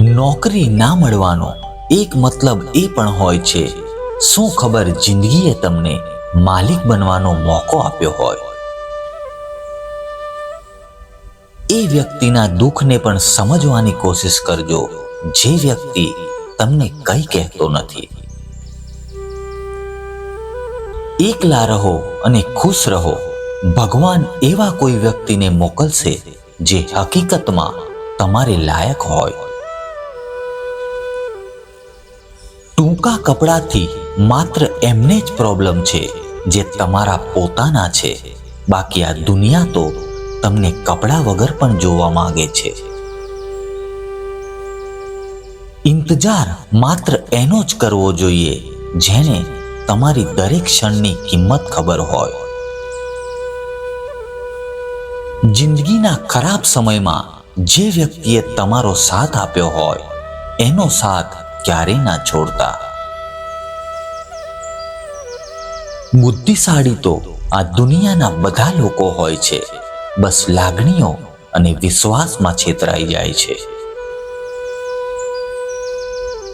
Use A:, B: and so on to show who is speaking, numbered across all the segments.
A: નોકરી ના મળવાનો એક મતલબ એ પણ હોય છે, શું ખબર જિંદગીએ તમને માલિક બનવાનો મોકો આપ્યો હોય? એ વ્યક્તિના દુઃખને પણ સમજવાની કોશિશ કરજો, જે વ્યક્તિ તમને કંઈ કહેતો નથી. એકલા રહો અને ખુશ રહો. ભગવાન એવા કોઈ વ્યક્તિને મોકલશે જે હકીકતમાં તમારે લાયક હોય. ટૂંકા કપડાથી માત્ર એમને જ પ્રોબ્લેમ છે, જે તમારા પોતાના છે. બાકી આ દુનિયા તો તમને કપડા વગર પણ જોવા માંગે છે. ઇંતજાર માત્ર એનો જ કરવો જોઈએ, જેને તમારી દરેક ક્ષણની કિંમત ખબર હોય. જિંદગીના ખરાબ સમયમાં જે વ્યક્તિએ તમારો સાથ આપ્યો હોય, એનો સાથ ક્યારેય ના છોડતા. બુદ્ધિશાળી તો આ દુનિયાના બધા લોકો હોય છે. બસ લાગણીઓ અને વિશ્વાસમાં છેતરાઈ જાય છે.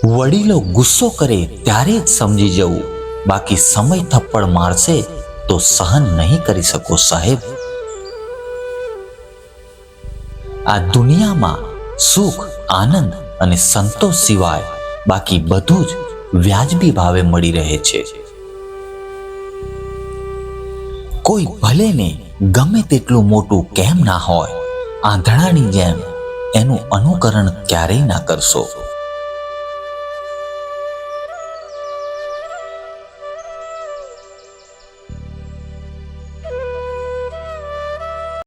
A: વડીલો ગુસ્સો કરે ત્યારે જ સમજી જવું. બાકી સમય થપ્પડ મારશે તો સહન નહીં કરી શકો સાહેબ. આ દુનિયામાં સુખ, આનંદ અને સંતોષ સિવાય બાકી બધું જ વ્યાજબી ભાવે મળી રહે છે. કોઈ ભલે ને ગમે તેટલું મોટું કેમ ના હોય, આંધળાની જેમ એનું અનુકરણ ક્યારેય ના કરશો.